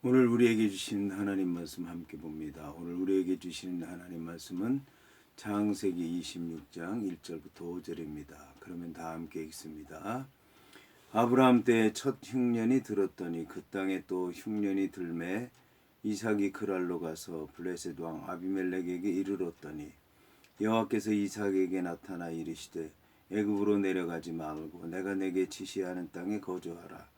오늘 우리에게 주신 하나님 말씀 함께 봅니다. 오늘 우리에게 주시는 하나님 말씀은 창세기 26장 1절부터 5절입니다. 그러면 다 함께 읽습니다. 아브라함 때에 첫 흉년이 들었더니 그 땅에 또 흉년이 들매 이삭이 그랄로 가서 블레셋 왕 아비멜렉에게 이르렀더니 여호와께서 이삭에게 나타나 이르시되 애굽으로 내려가지 말고 내가 내게 지시하는 땅에 거주하라.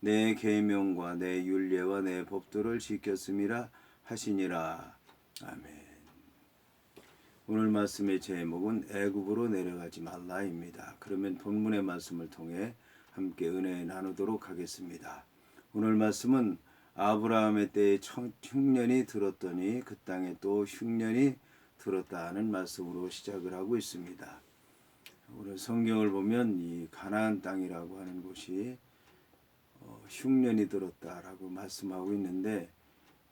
내 계명과 내 율례와 내 법도를 지켰음이라 하시니라. 아멘. 오늘 말씀의 제목은 애굽으로 내려가지 말라입니다. 그러면 본문의 말씀을 통해 함께 은혜 나누도록 하겠습니다. 오늘 말씀은 아브라함의 때에 청- 흉년이 들었더니 그 땅에 또 흉년이 들었다는 말씀으로 시작을 하고 있습니다. 오늘 성경을 보면 이 가나안 땅이라고 하는 곳이 어, 흉년이 들었다라고 말씀하고 있는데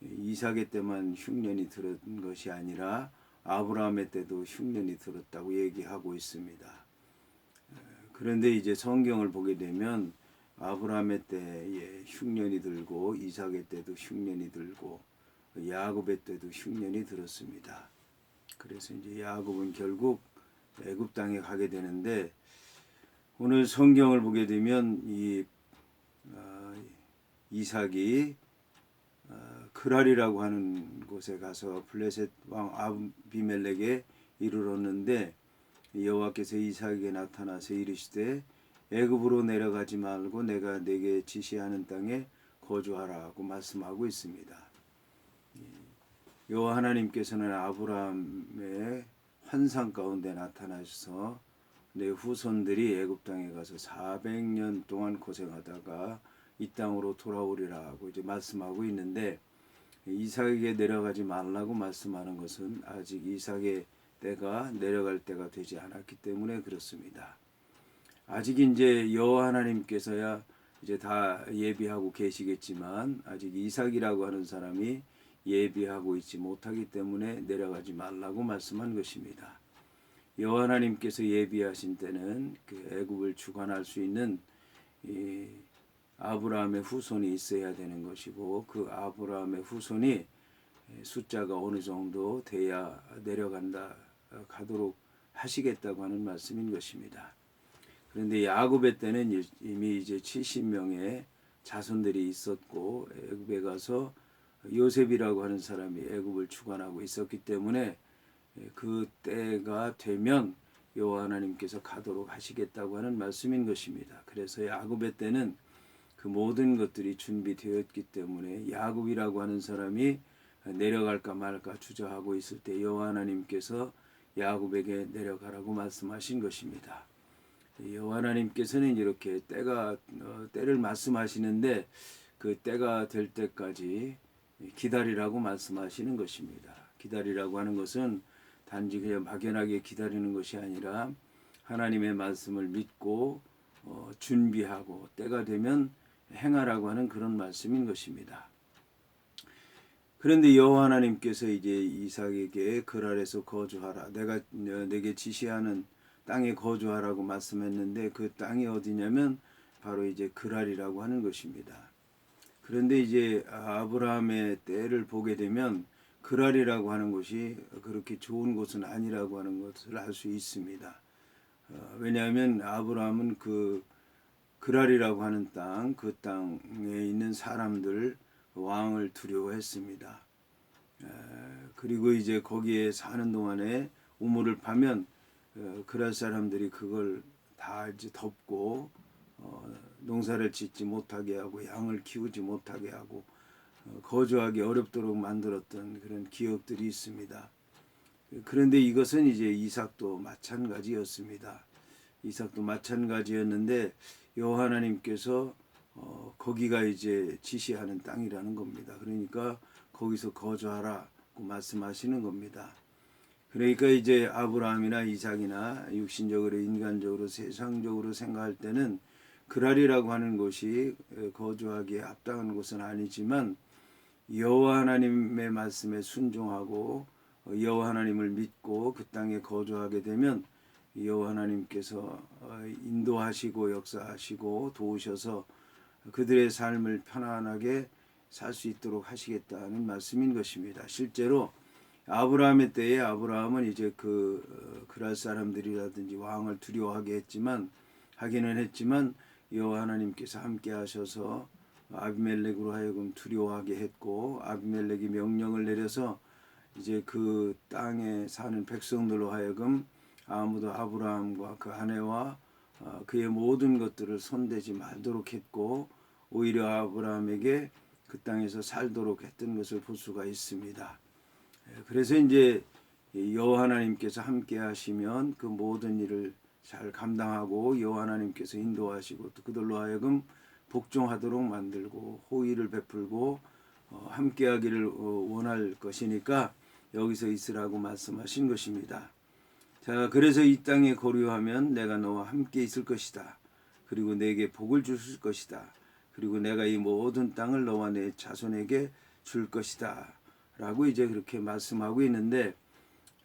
이삭의 때만 흉년이 들은 것이 아니라 아브라함의 때도 흉년이 들었다고 얘기하고 있습니다. 에, 그런데 이제 성경을 보게 되면 아브라함의 때에 흉년이 들고 이삭의 때도 흉년이 들고 야곱의 때도 흉년이 들었습니다. 그래서 이제 야곱은 결국 애굽 땅에 가게 되는데 오늘 성경을 보게 되면 이 어, 이삭이 어, 그랄이라고 하는 곳에 가서 블레셋 왕 아비멜렉에 이르렀는데 여호와께서 이삭에게 나타나서 이르시되 애굽으로 내려가지 말고 내가 내게 지시하는 땅에 거주하라고 말씀하고 있습니다. 여호와 하나님께서는 아브라함의 환상 가운데 나타나셔서 내 후손들이 애굽 땅에 가서 400년 동안 고생하다가 이 땅으로 돌아오리라고 이제 말씀하고 있는데 이삭에게 내려가지 말라고 말씀하는 것은 아직 이삭의 때가 내려갈 때가 되지 않았기 때문에 그렇습니다. 아직 이제 여호와 하나님께서야 이제 다 예비하고 계시겠지만 아직 이삭이라고 하는 사람이 예비하고 있지 못하기 때문에 내려가지 말라고 말씀한 것입니다. 여호와 하나님께서 예비하신 때는 그 애굽을 주관할 수 있는 이 아브라함의 후손이 있어야 되는 것이고 그 아브라함의 후손이 숫자가 어느 정도 돼야 내려간다 가도록 하시겠다고 하는 말씀인 것입니다. 그런데 야곱의 때는 이미 이제 70명의 자손들이 있었고 애굽에 가서 요셉이라고 하는 사람이 애굽을 주관하고 있었기 때문에 그 때가 되면 여호와 하나님께서 가도록 하시겠다고 하는 말씀인 것입니다. 그래서 야곱의 때는 그 모든 것들이 준비되었기 때문에 야곱이라고 하는 사람이 내려갈까 말까 주저하고 있을 때 여호와 하나님께서 야곱에게 내려가라고 말씀하신 것입니다. 여호와 하나님께서는 이렇게 때가 어, 때를 말씀하시는데 그 때가 될 때까지 기다리라고 말씀하시는 것입니다. 기다리라고 하는 것은 단지 그냥 막연하게 기다리는 것이 아니라 하나님의 말씀을 믿고 어, 준비하고 때가 되면 행하라고 하는 그런 말씀인 것입니다. 그런데 여호와 하나님께서 이제 이삭에게 그랄에서 거주하라. 내가 어, 내게 지시하는 땅에 거주하라고 말씀했는데 그 땅이 어디냐면 바로 이제 그랄이라고 하는 것입니다. 그런데 이제 아브라함의 때를 보게 되면 그랄이라고 하는 곳이 그렇게 좋은 곳은 아니라고 하는 것을 알 수 있습니다. 어, 왜냐하면 아브라함은 그 그랄이라고 하는 땅, 그 땅에 있는 사람들 왕을 두려워했습니다. 에, 그리고 이제 거기에 사는 동안에 우물을 파면 어, 그랄 사람들이 그걸 다 이제 덮고 어, 농사를 짓지 못하게 하고 양을 키우지 못하게 하고 어, 거주하기 어렵도록 만들었던 그런 기억들이 있습니다. 그런데 이것은 이제 이삭도 마찬가지였습니다. 이삭도 마찬가지였는데 여호와 하나님께서 어, 거기가 이제 지시하는 땅이라는 겁니다. 그러니까 거기서 거주하라 자꾸 말씀하시는 겁니다. 그러니까 이제 아브라함이나 이삭이나 육신적으로 인간적으로 세상적으로 생각할 때는 그랄이라고 하는 곳이 거주하기에 합당한 곳은 아니지만 여호와 하나님의 말씀에 순종하고 여호와 하나님을 믿고 그 땅에 거주하게 되면 여호와 하나님께서 인도하시고 역사하시고 도우셔서 그들의 삶을 편안하게 살 수 있도록 하시겠다는 말씀인 것입니다. 실제로 아브라함의 때에 아브라함은 이제 그 어, 그랄 사람들이라든지 왕을 두려워하게 했지만 하기는 했지만 여호와 하나님께서 함께 하셔서 아비멜렉으로 하여금 두려워하게 했고 아비멜렉이 명령을 내려서 이제 그 땅에 사는 백성들로 하여금 아무도 아브라함과 그 아내와 어, 그의 모든 것들을 손대지 말도록 했고 오히려 아브라함에게 그 땅에서 살도록 했던 것을 볼 수가 있습니다. 예, 그래서 이제 여호와 하나님께서 함께 하시면 그 모든 일을 잘 감당하고 여호와 하나님께서 인도하시고 또 그들로 하여금 복종하도록 만들고 호의를 베풀고 어, 함께하기를 어, 원할 것이니까 여기서 있으라고 말씀하신 것입니다. 자, 그래서 이 땅에 거류하면 내가 너와 함께 있을 것이다. 그리고 내게 복을 주실 것이다. 그리고 내가 이 모든 땅을 너와 내 자손에게 줄 것이다. 라고 이제 그렇게 말씀하고 있는데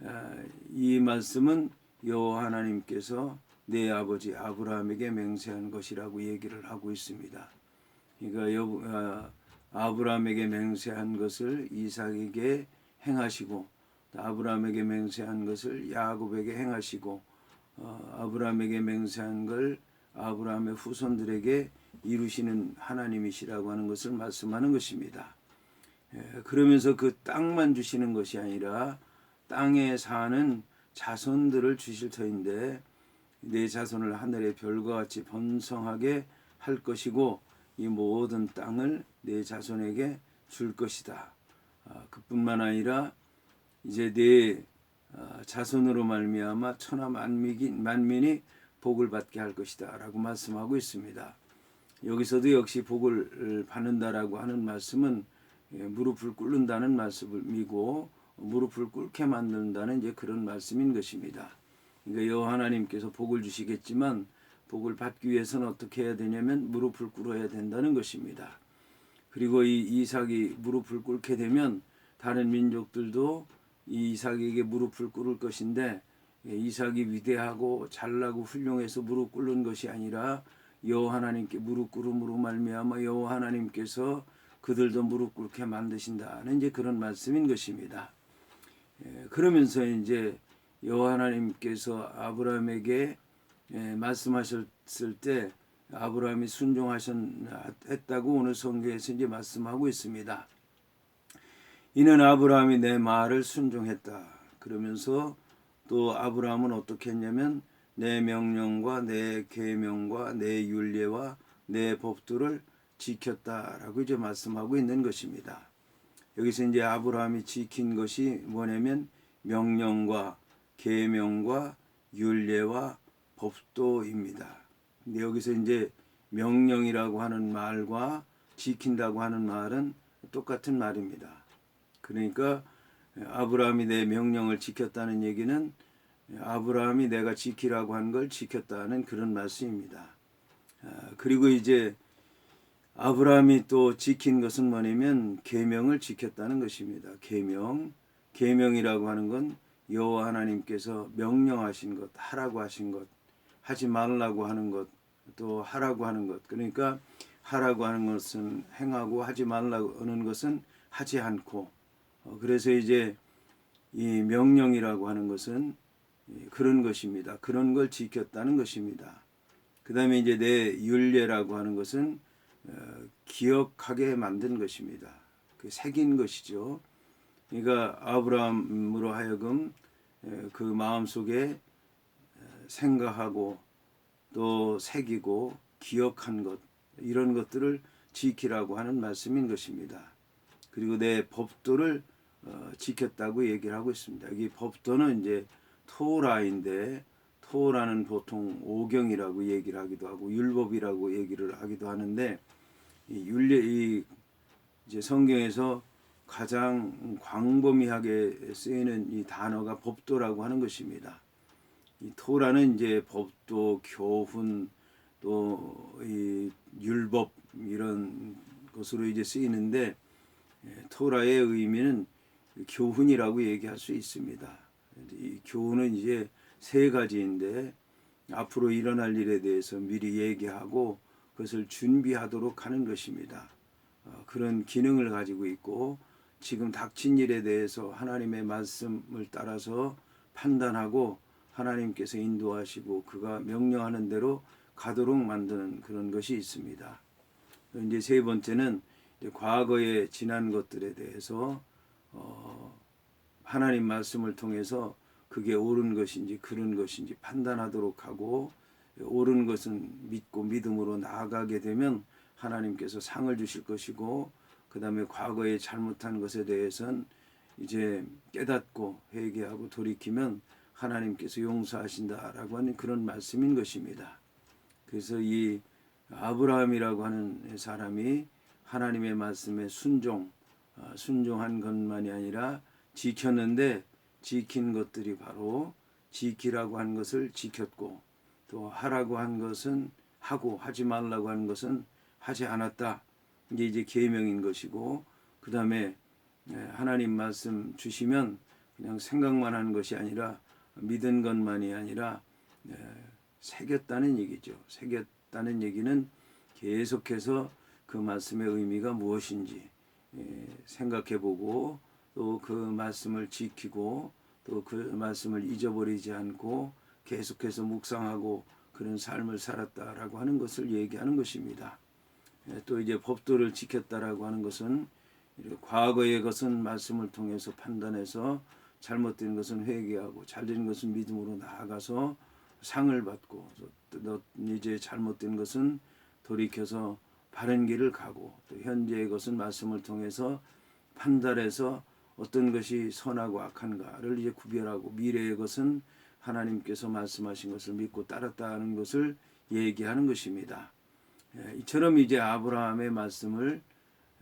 아, 이 말씀은 여호와 하나님께서 내 아버지 아브라함에게 맹세한 것이라고 얘기를 하고 있습니다. 그러니까 여, 아, 아브라함에게 맹세한 것을 이삭에게 행하시고 아브라함에게 맹세한 것을 야곱에게 행하시고 어, 아브라함에게 맹세한 걸 아브라함의 후손들에게 이루시는 하나님이시라고 하는 것을 말씀하는 것입니다. 예, 그러면서 그 땅만 주시는 것이 아니라 땅에 사는 자손들을 주실 터인데 내 자손을 하늘의 별과 같이 번성하게 할 것이고 이 모든 땅을 내 자손에게 줄 것이다. 아, 그뿐만 아니라 이제 내 아, 자손으로 말미암아 천하 만민이, 복을 받게 할 것이다라고 말씀하고 있습니다. 여기서도 역시 복을 받는다라고 하는 말씀은 예, 무릎을 꿇는다는 말씀이고 무릎을 꿇게 만든다는 이제 그런 말씀인 것입니다. 그러니까 여호와 하나님께서 복을 주시겠지만 복을 받기 위해서는 어떻게 해야 되냐면 무릎을 꿇어야 된다는 것입니다. 그리고 이 이삭이 무릎을 꿇게 되면 다른 민족들도 이 이삭에게 무릎을 꿇을 것인데 예, 이삭이 위대하고 잘나고 훌륭해서 무릎 꿇는 것이 아니라 여호와 하나님께 무릎 꿇음으로 말미암아 여호와 하나님께서 그들도 무릎 꿇게 만드신다는 이제 그런 말씀인 것입니다. 예, 그러면서 이제 여호와 하나님께서 아브라함에게 예, 말씀하셨을 때 아브라함이 순종하셨다고 오늘 성경에서 이제 말씀하고 있습니다. 이는 아브라함이 내 말을 순종했다. 그러면서 또 아브라함은 어떻게 했냐면 내 명령과 내 계명과 내 율례와 내 법도를 지켰다라고 이제 말씀하고 있는 것입니다. 여기서 이제 아브라함이 지킨 것이 뭐냐면 명령과 계명과 율례와 법도입니다. 근데 여기서 이제 명령이라고 하는 말과 지킨다고 하는 말은 똑같은 말입니다. 그러니까 아브라함이 내 명령을 지켰다는 얘기는 아브라함이 내가 지키라고 한 걸 지켰다는 그런 말씀입니다. 아, 그리고 이제 아브라함이 또 지킨 것은 뭐냐면 계명을 지켰다는 것입니다. 계명, 계명이라고 하는 건 여호와 하나님께서 명령하신 것, 하라고 하신 것, 하지 말라고 하는 것, 또 하라고 하는 것. 그러니까 하라고 하는 것은 행하고 하지 말라고 하는 것은 하지 않고. 어, 그래서 이제 이 명령이라고 하는 것은 그런 것입니다. 그런 걸 지켰다는 것입니다. 그 다음에 이제 내 윤례라고 하는 것은 어, 기억하게 만든 것입니다. 그 새긴 것이죠. 그러니까 아브라함으로 하여금 그 마음 속에 생각하고 또 새기고 기억한 것 이런 것들을 지키라고 하는 말씀인 것입니다. 그리고 내 법도를 어, 지켰다고 얘기를 하고 있습니다. 이 법도는 이제 토라인데 토라는 보통 오경이라고 얘기를 하기도 하고 율법이라고 얘기를 하기도 하는데 이 율례 이 이제 성경에서 가장 광범위하게 쓰이는 이 단어가 법도라고 하는 것입니다. 이 토라는 이제 법도, 교훈, 또 이 율법 이런 것으로 이제 쓰이는데 예, 토라의 의미는 교훈이라고 얘기할 수 있습니다. 이 교훈은 이제 세 가지인데 앞으로 일어날 일에 대해서 미리 얘기하고 그것을 준비하도록 하는 것입니다. 어, 그런 기능을 가지고 있고 지금 닥친 일에 대해서 하나님의 말씀을 따라서 판단하고 하나님께서 인도하시고 그가 명령하는 대로 가도록 만드는 그런 것이 있습니다. 이제 세 번째는 과거에 지난 것들에 대해서 어, 하나님 말씀을 통해서 그게 옳은 것인지 그른 것인지 판단하도록 하고 옳은 것은 믿고 믿음으로 나아가게 되면 하나님께서 상을 주실 것이고 그 다음에 과거에 잘못한 것에 대해서는 이제 깨닫고 회개하고 돌이키면 하나님께서 용서하신다라고 하는 그런 말씀인 것입니다. 그래서 이 아브라함이라고 하는 사람이 하나님의 말씀에 순종, 어, 순종한 것만이 아니라 지켰는데 지킨 것들이 바로 지키라고 한 것을 지켰고 또 하라고 한 것은 하고 하지 말라고 한 것은 하지 않았다. 이게 이제 계명인 것이고 그 다음에 하나님 말씀 주시면 그냥 생각만 하는 것이 아니라 믿은 것만이 아니라 예, 새겼다는 얘기죠. 새겼다는 얘기는 계속해서 그 말씀의 의미가 무엇인지 예, 생각해보고 또 그 말씀을 지키고 또 그 말씀을 잊어버리지 않고 계속해서 묵상하고 그런 삶을 살았다라고 하는 것을 얘기하는 것입니다. 예, 또 이제 법도를 지켰다라고 하는 것은 과거의 것은 말씀을 통해서 판단해서 잘못된 것은 회개하고 잘된 것은 믿음으로 나아가서 상을 받고 또 이제 잘못된 것은 돌이켜서 바른 길을 가고 또 현재의 것은 말씀을 통해서 판단해서 어떤 것이 선하고 악한가를 이제 구별하고 미래의 것은 하나님께서 말씀하신 것을 믿고 따랐다는 것을 얘기하는 것입니다. 예, 이처럼 이제 아브라함의 말씀을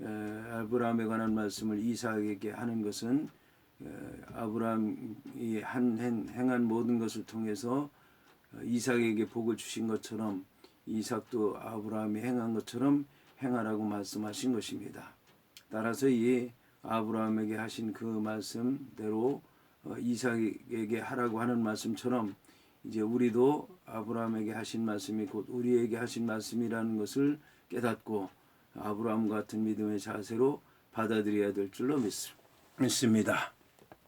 아브라함에 관한 말씀을 이삭에게 하는 것은 아브라함이 한 행한 모든 것을 통해서 어, 이삭에게 복을 주신 것처럼 이삭도 아브라함이 행한 것처럼 행하라고 말씀하신 것입니다. 따라서 이 아브라함에게 하신 그 말씀대로 어, 이삭에게 하라고 하는 말씀처럼 이제 우리도 아브라함에게 하신 말씀이 곧 우리에게 하신 말씀이라는 것을 깨닫고 아브라함 같은 믿음의 자세로 받아들여야 될 줄로 믿습니다.